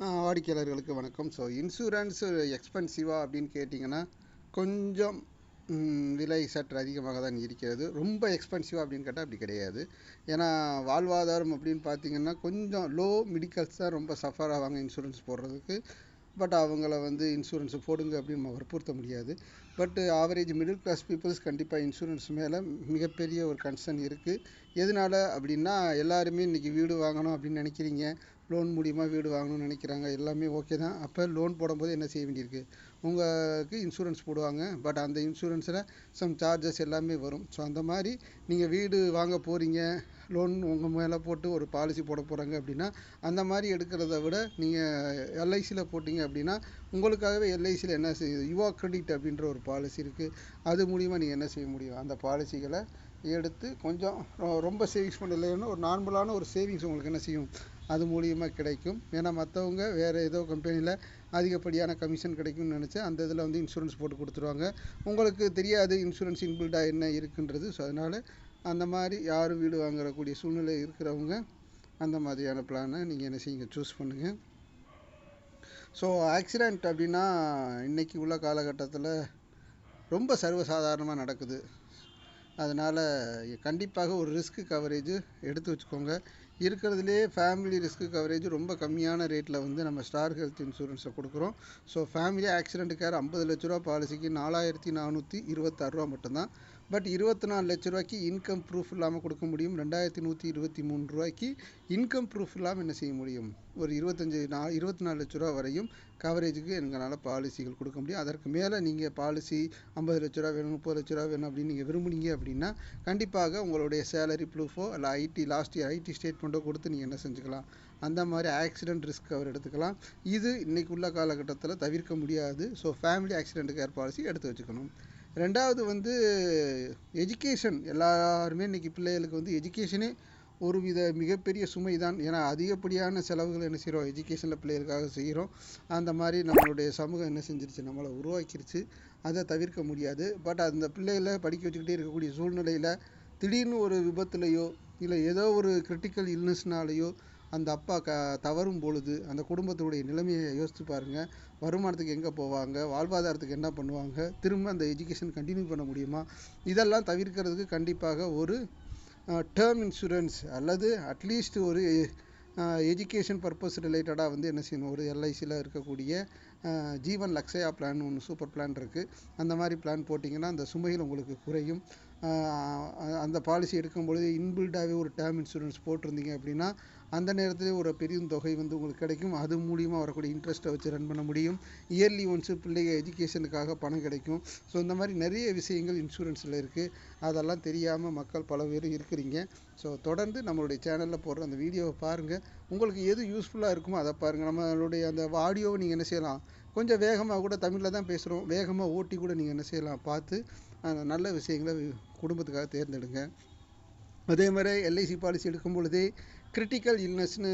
வாடிக்கையாளர்களுக்கு வணக்கம். So insurance எக்ஸ்பென்சிவா அப்படின்னு கேட்டிங்கன்னா கொஞ்சம் விலை சற்று அதிகமாக தான் இருக்கிறது. ரொம்ப எக்ஸ்பென்சிவாக அப்படின்னு கேட்டால் அப்படி கிடையாது. ஏன்னா வாழ்வாதாரம் அப்படின்னு பார்த்தீங்கன்னா கொஞ்சம் லோ மெடிக்கல்ஸ் தான் ரொம்ப சஃபர் ஆவாங்க இன்சூரன்ஸ் போடுறதுக்கு. பட் அவங்கள வந்து இன்சூரன்ஸ் போடுங்க அப்படின்னு நம்ம வற்புறுத்த முடியாது. But average middle class peoples கண்டிப்பாக இன்சூரன்ஸ் மேலே மிகப்பெரிய ஒரு கன்சர்ன் இருக்குது எதனால அப்படின்னா எல்லாருமே இன்றைக்கி வீடு வாங்கணும் அப்படின்னு நினைக்கிறீங்க. லோன் மூலியமாக வீடு வாங்கணும்னு நினைக்கிறாங்க. எல்லாமே ஓகே தான். அப்போ லோன் போடும்போது என்ன செய்ய வேண்டியிருக்கு? உங்களுக்கு இன்சூரன்ஸ் போடுவாங்க. பட் அந்த இன்சூரன்ஸில் சம் சார்ஜஸ் எல்லாமே வரும். ஸோ அந்த மாதிரி நீங்கள் வீடு வாங்க போகிறீங்க லோன் உங்கள் மேலே போட்டு ஒரு பாலிசி போட போகிறாங்க அப்படின்னா அந்த மாதிரி எடுக்கிறத விட நீங்கள் எல்ஐசியில் போட்டிங்க அப்படின்னா உங்களுக்காகவே எல்ஐசியில் என்ன செய்யுது? யுவா கிரெடிட் அப்படின்ற ஒரு பாலிசி இருக்குது அது மூலிமா நீங்கள் என்ன செய்ய முடியும்? அந்த பாலிசிகளை எடுத்து கொஞ்சம் ரொ- ரொம்ப சேவிங்ஸ் பண்ணலைன்னா ஒரு நார்மலான ஒரு சேவிங்ஸ் உங்களுக்கு என்ன செய்யும்? அது மூலியமாக கிடைக்கும். ஏன்னா மற்றவங்க வேறு ஏதோ கம்பெனியில் அதிகப்படியான கமிஷன் கிடைக்கும்னு நினச்சி அந்த இதில் வந்து இன்சூரன்ஸ் போட்டு கொடுத்துருவாங்க. உங்களுக்கு தெரியாது இன்சூரன்ஸ் இன்பில்டாக என்ன இருக்குன்றது. ஸோ அதனால் அந்த மாதிரி யாரும் வீடு வாங்கக்கூடிய சூழ்நிலை இருக்கிறவங்க அந்த மாதிரியான பிளானை நீங்கள் என்ன செய்யுங்க சூஸ் பண்ணுங்கள் ஸோ ஆக்சிடெண்ட் அப்படின்னா இன்றைக்கி உள்ள காலகட்டத்தில் ரொம்ப சர்வசாதாரணமாக நடக்குது. அதனால் கண்டிப்பாக ஒரு ரிஸ்க் கவரேஜ் எடுத்து வச்சுக்கோங்க. இருக்கிறதுலே ஃபேமிலி ரிஸ்க் கவரேஜ் ரொம்ப கம்மியான ரேட்டில் வந்து நம்ம ஸ்டார் ஹெல்த் இன்சூரன்ஸை கொடுக்குறோம். ஸோ ஃபேமிலி ஆக்சிடென்ட் கேர் ஐம்பது லட்ச ரூபா பாலிசிக்கு நாலாயிரத்தி நானூற்றி இருபத்தாறு ரூபா மட்டும்தான். பட் இருபத்தி நாலு லட்ச ரூபாய்க்கு இன்கம் ப்ரூஃப் இல்லாமல் கொடுக்க முடியும். ரெண்டாயிரத்தி நூற்றி இருபத்தி மூணு ரூபாய்க்கு இன்கம் ப்ரூஃப் இல்லாமல் என்ன செய்ய முடியும்? ஒரு இருபத்தஞ்சி நா இருபத்தி நாலு லட்ச ரூபா வரையும் கவரேஜுக்கு எங்களால் பாலிசிகள் கொடுக்க முடியும். அதற்கு மேலே நீங்கள் பாலிசி ஐம்பது லட்ச ரூபா வேணும் முப்பது லட்ச ரூபா வேணும் அப்படின்னு நீங்கள் விரும்புனீங்க அப்படின்னா கண்டிப்பாக உங்களுடைய சேலரி ப்ரூஃபோ இல்லை ஐடி லாஸ்ட் இயர் ஐடி ஸ்டேட்மெண்ட்டோ கொடுத்து நீங்கள் என்ன செஞ்சுக்கலாம்? அந்த மாதிரி ஆக்சிடென்ட் ரிஸ்க் கவர் எடுத்துக்கலாம். இது இன்றைக்கு உள்ள காலகட்டத்தில் தவிர்க்க முடியாது. So family accident care policy எடுத்து வச்சுக்கணும். ரெண்டாவது வந்து எஜுகேஷன் எல்லாருமே இன்றைக்கி பிள்ளைகளுக்கு வந்து எஜுகேஷனே ஒரு வித மிகப்பெரிய சுமை தான் ஏன்னா அதிகப்படியான செலவுகள் என்ன செய்கிறோம் எஜுகேஷனில் பிள்ளைகளுக்காக செய்கிறோம் அந்த மாதிரி நம்மளுடைய சமூகம் என்ன செஞ்சிருச்சு? நம்மளை உருவாக்கிருச்சு. அதை தவிர்க்க முடியாது. பட் அந்த பிள்ளைகளை படிக்க வச்சுக்கிட்டே இருக்கக்கூடிய சூழ்நிலையில் திடீர்னு ஒரு விபத்துலையோ இல்லை ஏதோ ஒரு கிரிட்டிக்கல் இல்னஸ்னாலேயோ அந்த அப்பா க தவறும் பொழுது அந்த குடும்பத்தினுடைய நிலைமையை யோசித்து பாருங்கள் வருமானத்துக்கு எங்கே போவாங்க? வாழ்வாதாரத்துக்கு என்ன பண்ணுவாங்க? திரும்ப அந்த எஜுகேஷன் கண்டினியூ பண்ண முடியுமா? இதெல்லாம் தவிர்க்கிறதுக்கு கண்டிப்பாக ஒரு டேர்ம் இன்சூரன்ஸ் அல்லது அட்லீஸ்ட் ஒரு எஜுகேஷன் பர்பஸ் ரிலேட்டடாக வந்து என்ன செய்யணும்? ஒரு எல்ஐசியில் இருக்கக்கூடிய ஜீவன் லக்ஷயா பிளான் ஒன்று சூப்பர் பிளான் இருக்குது அந்த மாதிரி பிளான் போட்டிங்கன்னா அந்த சுமைகள் உங்களுக்கு குறையும். அந்த பாலிசி எடுக்கும்பொழுது இன்பில்டாகவே ஒரு டேர்ம் இன்சூரன்ஸ் போட்டிருந்தீங்க அப்படின்னா அந்த நேரத்திலே ஒரு பெரிய தொகை வந்து உங்களுக்கு கிடைக்கும். அது மூலியமாக வரக்கூடிய இன்ட்ரெஸ்ட்டை வச்சு ரன் பண்ண முடியும். இயர்லி ஒன்ஸு பிள்ளைங்க எஜுகேஷனுக்காக பணம் கிடைக்கும். ஸோ இந்த மாதிரி நிறைய விஷயங்கள் இன்சூரன்ஸில் இருக்குது அதெல்லாம் தெரியாமல் மக்கள் பல பேர் இருக்கிறீங்க. ஸோ தொடர்ந்து நம்மளுடைய சேனலில் போடுற அந்த வீடியோவை பாருங்கள் உங்களுக்கு எது யூஸ்ஃபுல்லாக இருக்குமோ அதை பாருங்கள் நம்மளுடைய அந்த ஆடியோவை நீங்கள் என்ன செய்யலாம்? கொஞ்சம் வேகமாக கூட தமிழில் தான் பேசுகிறோம் வேகமாக ஓட்டி கூட நீங்கள் என்ன செய்யலாம்? பார்த்து அந்த நல்ல விஷயங்களை குடும்பத்துக்காக தேர்ந்தெடுங்க. அதே மாதிரி எல்ஐசி பாலிசி எடுக்கும் பொழுதே கிரிட்டிக்கல் இல்னஸ்னு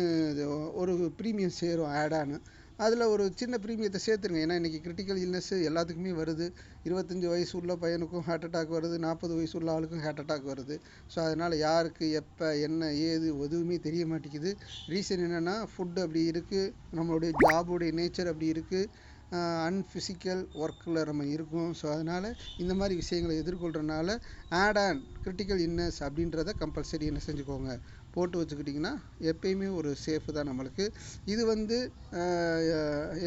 ஒரு ப்ரீமியம் சேரும் ஆடானு அதில் ஒரு சின்ன ப்ரீமியத்தை சேர்த்துருங்க. ஏன்னா இன்றைக்கி கிரிட்டிக்கல் இல்னஸ் எல்லாத்துக்குமே வருது. இருபத்தஞ்சி வயசு உள்ள பையனுக்கும் ஹார்ட் அட்டாக் வருது. நாற்பது வயசு உள்ள ஆளுக்கும் ஹார்ட் அட்டாக் வருது. ஸோ அதனால் யாருக்கு எப்போ என்ன ஏது எதுவுமே தெரிய மாட்டேங்குது. ரீசன் என்னென்னா ஃபுட் அப்படி இருக்குது நம்மளுடைய ஜாபுடைய நேச்சர் அப்படி இருக்குது அன்ஃபிசிக்கல் ஒர்க்கில் நம்ம இருக்கோம். ஸோ அதனால் இந்த மாதிரி விஷயங்களை எதிர்கொள்கிறனால ஆட் ஆன் கிரிட்டிக்கல் இல்னஸ் அப்படின்றத கம்பல்சரி என்ன செஞ்சுக்கோங்க. போட்டு வச்சுக்கிட்டிங்கன்னா எப்பயுமே ஒரு சேஃபு தான் நம்மளுக்கு. இது வந்து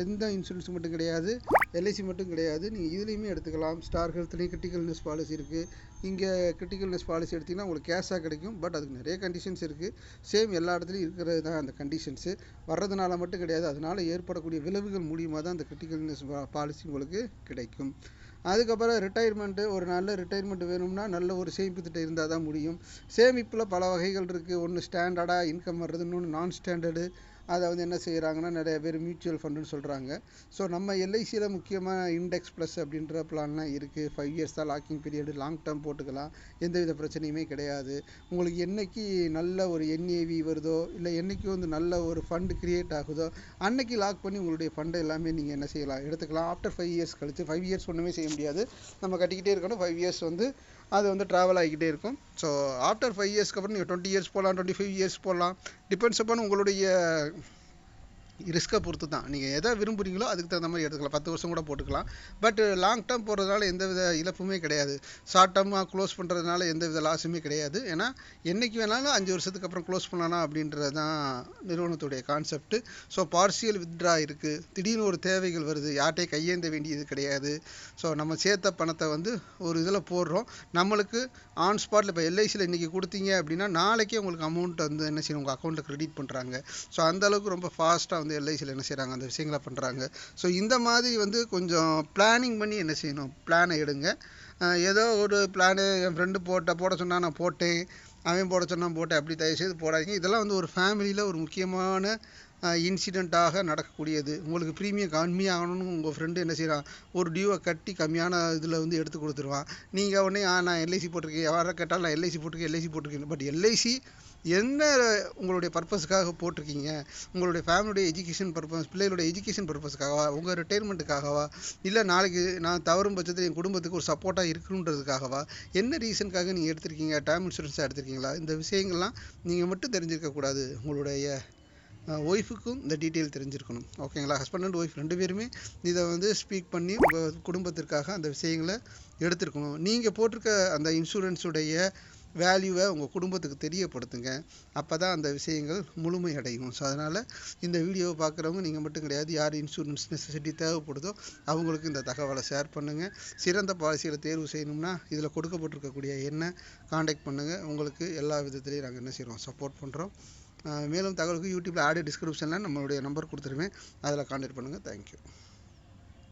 எந்த இன்சூரன்ஸ் மட்டும் கிடையாது. எல்ஐசி மட்டும் கிடையாது. நீங்கள் இதுலேயுமே எடுத்துக்கலாம். ஸ்டார் ஹெல்த்லேயும் கிரிட்டிக்கல்னஸ் பாலிசி இருக்குது இங்கே கிரிட்டிக்கல்னஸ் பாலிசி எடுத்திங்கன்னா உங்களுக்கு கேஷாக கிடைக்கும். பட் அதுக்கு நிறைய கண்டிஷன்ஸ் இருக்குது சேம் எல்லா இடத்துலையும் இருக்கிறது தான் அந்த கண்டிஷன்ஸு வர்றதுனால மட்டும் கிடையாது. அதனால் ஏற்படக்கூடிய விளைவுகள் மூலியமாக தான் அந்த கிரிட்டிக்கல்னஸ் பாலிசி உங்களுக்கு கிடைக்கும். அதுக்கப்புறம் ரிட்டையர்மெண்ட்டு ஒரு நல்ல ரிட்டையர்மெண்ட் வேணும்னா நல்ல ஒரு சேமிப்பு திட்டம் இருந்தால் தான் முடியும். சேமிப்பில் பல வகைகள் இருக்குது ஒன்று ஸ்டாண்டர்டாக இன்கம் வர்றது இன்னொன்று நான் ஸ்டாண்டர்டு அதை வந்து என்ன செய்கிறாங்கன்னா நிறைய பேர் மியூச்சுவல் ஃபண்டுன்னு சொல்கிறாங்க ஸோ நம்ம எல்ஐசியில் முக்கியமாக இண்டெக்ஸ் ப்ளஸ் அப்படின்ற பிளான்லாம் இருக்குது ஃபைவ் இயர்ஸ் தான் லாக்கிங் பீரியடு லாங் டேர்ம் போட்டுக்கலாம். எந்தவித பிரச்சனையுமே கிடையாது. உங்களுக்கு என்னைக்கு நல்ல ஒரு என்ஏவி வருதோ இல்லை என்றைக்கு வந்து நல்ல ஒரு ஃபண்டு கிரியேட் ஆகுதோ அன்னைக்கு லாக் பண்ணி உங்களுடைய ஃபண்டை எல்லாமே நீங்கள் என்ன செய்யலாம்? எடுத்துக்கலாம். ஆஃப்டர் ஃபைவ் இயர்ஸ் கழித்து ஃபைவ் இயர்ஸ் ஒன்றுமே செய்ய முடியாது. நம்ம கட்டிக்கிட்டே இருக்கணும். ஃபைவ் இயர்ஸ் வந்து அது வந்து ட்ராவல் ஆகிக்கிட்டே இருக்கும். ஸோ ஆஃப்டர் ஃபைவ் இயர்ஸ்க்கு அப்புறம் நீங்கள் டுவெண்ட்டி இயர்ஸ் போகலாம் டுவெண்ட்டி ஃபைவ் இயர்ஸ் போகலாம் டிபெண்ட்ஸ் அப்பான் உங்களுடைய ரிஸ்க்கை பொறுத்து தான் நீங்கள் எதை விரும்புகிறீங்களோ அதுக்கு தகுந்த மாதிரி எடுத்துக்கலாம். பத்து வருஷம் கூட போட்டுக்கலாம். பட் லாங் டேர்ம் போகிறதுனால எந்த வித இழப்புமே கிடையாது. ஷார்ட் டேர்மாக க்ளோஸ் பண்ணுறதுனால எந்த வித லாஸுமே கிடையாது. ஏன்னா என்றைக்கு வேணாலும் அஞ்சு வருஷத்துக்கு அப்புறம் க்ளோஸ் பண்ணலாம் அப்படின்றது தான் நிறுவனத்துடைய கான்செப்ட் ஸோ பார்சியல் வித்ட்ரா இருக்குது திடீர்னு ஒரு தேவைகள் வருது. யார்கிட்டையும் கையேந்த வேண்டியது கிடையாது. ஸோ நம்ம சேர்த்த பணத்தை வந்து ஒரு இதில் போடுறோம். நம்மளுக்கு ஆன் ஸ்பாட்டில் இப்போ எல்ஐசியில் இன்றைக்கி கொடுத்தீங்க அப்படின்னா நாளைக்கே உங்களுக்கு அமௌண்ட் வந்து என்ன செய்யணும்? உங்கள் அக்கௌண்ட்டில் க்ரெடிட் பண்ணுறாங்க ஸோ அந்தளவுக்கு ரொம்ப ஃபாஸ்ட்டாக வந்து எல்ஐசியில் என்ன செய்கிறாங்க அந்த விஷயங்களை பண்ணுறாங்க ஸோ இந்த மாதிரி வந்து கொஞ்சம் பிளானிங் பண்ணி என்ன செய்யணும்? பிளானை எடுங்க. ஏதோ ஒரு பிளானு என் ஃப்ரெண்டு போட்ட போட சொன்னால் நான் போட்டேன். அவன் போட சொன்னால் போட்டேன். அப்படி தயவு செய்து போடாதீங்க. இதெல்லாம் வந்து ஒரு ஃபேமிலியில் ஒரு முக்கியமான இன்சிடெண்ட்டாக நடக்கக்கூடியது. உங்களுக்கு ப்ரீமியம் கம்மியாகணும்னு உங்கள் ஃப்ரெண்டு என்ன செய்கிறான் ஒரு டியூவை கட்டி கம்மியான இதில் வந்து எடுத்து கொடுத்துருவான். நீங்கள் உடனே ஆ நான் எல்ஐசி போட்டிருக்கேன். யாரை கேட்டாலும் நான் எல்ஐசி போட்டிருக்கேன் எல்ஐசி போட்டிருக்கேன். பட் எல்ஐசி என்ன உங்களுடைய பர்பஸ்க்காக போட்டிருக்கீங்க? உங்களுடைய ஃபேமிலியுடைய எஜுகேஷன் பர்பஸ் பிள்ளைகளுடைய எஜுகேஷன் பர்பஸ்க்காகவா உங்கள் ரிட்டைர்மெண்ட்டுக்காகவா இல்லை நாளைக்கு நான் தவறும் பட்சத்தில் என் குடும்பத்துக்கு ஒரு சப்போர்ட்டாக இருக்கணுன்றதுக்காகவா? என்ன ரீசனுக்காக நீங்கள் எடுத்திருக்கீங்க? டைம் இன்சூரன்ஸாக எடுத்திருக்கீங்களா? இந்த விஷயங்கள்லாம் நீங்கள் மட்டும் தெரிஞ்சிருக்கக்கூடாது உங்களுடைய ஒய்ஃபுக்கும் இந்த டீட்டெயில் தெரிஞ்சிருக்கணும். ஓகேங்களா ஹஸ்பண்ட் அண்ட் ஒய்ஃப் ரெண்டு பேருமே இதை வந்து ஸ்பீக் பண்ணி உங்கள் குடும்பத்திற்காக அந்த விஷயங்களை எடுத்திருக்கணும். நீங்கள் போட்டிருக்க அந்த இன்சூரன்ஸுடைய வேல்யூவை உங்கள் குடும்பத்துக்கு தெரியப்படுத்துங்க. அப்போ தான் அந்த விஷயங்கள் முழுமை அடையும் ஸோ அதனால் இந்த வீடியோவை பார்க்குறவங்க நீங்கள் மட்டும் கிடையாது யார் இன்சூரன்ஸ் நெசசிட்டி தேவைப்படுதோ அவங்களுக்கு இந்த தகவலை ஷேர் பண்ணுங்கள் சிறந்த பாலிசிகளை தேர்வு செய்யணும்னா இதில் கொடுக்கப்பட்டிருக்கக்கூடிய என்ன காண்டாக்ட் பண்ணுங்கள் உங்களுக்கு எல்லா விதத்துலேயும் நாங்கள் என்ன செய்கிறோம் சப்போர்ட் பண்ணுறோம் மேலும் தகவலுக்கு யூடியூப்பில் ஆடியோ டிஸ்கிரிப்ஷனில் நம்மளுடைய நம்பர் கொடுத்துருவேன். அதில் காண்டாக்ட் பண்ணுங்கள் தேங்க்யூ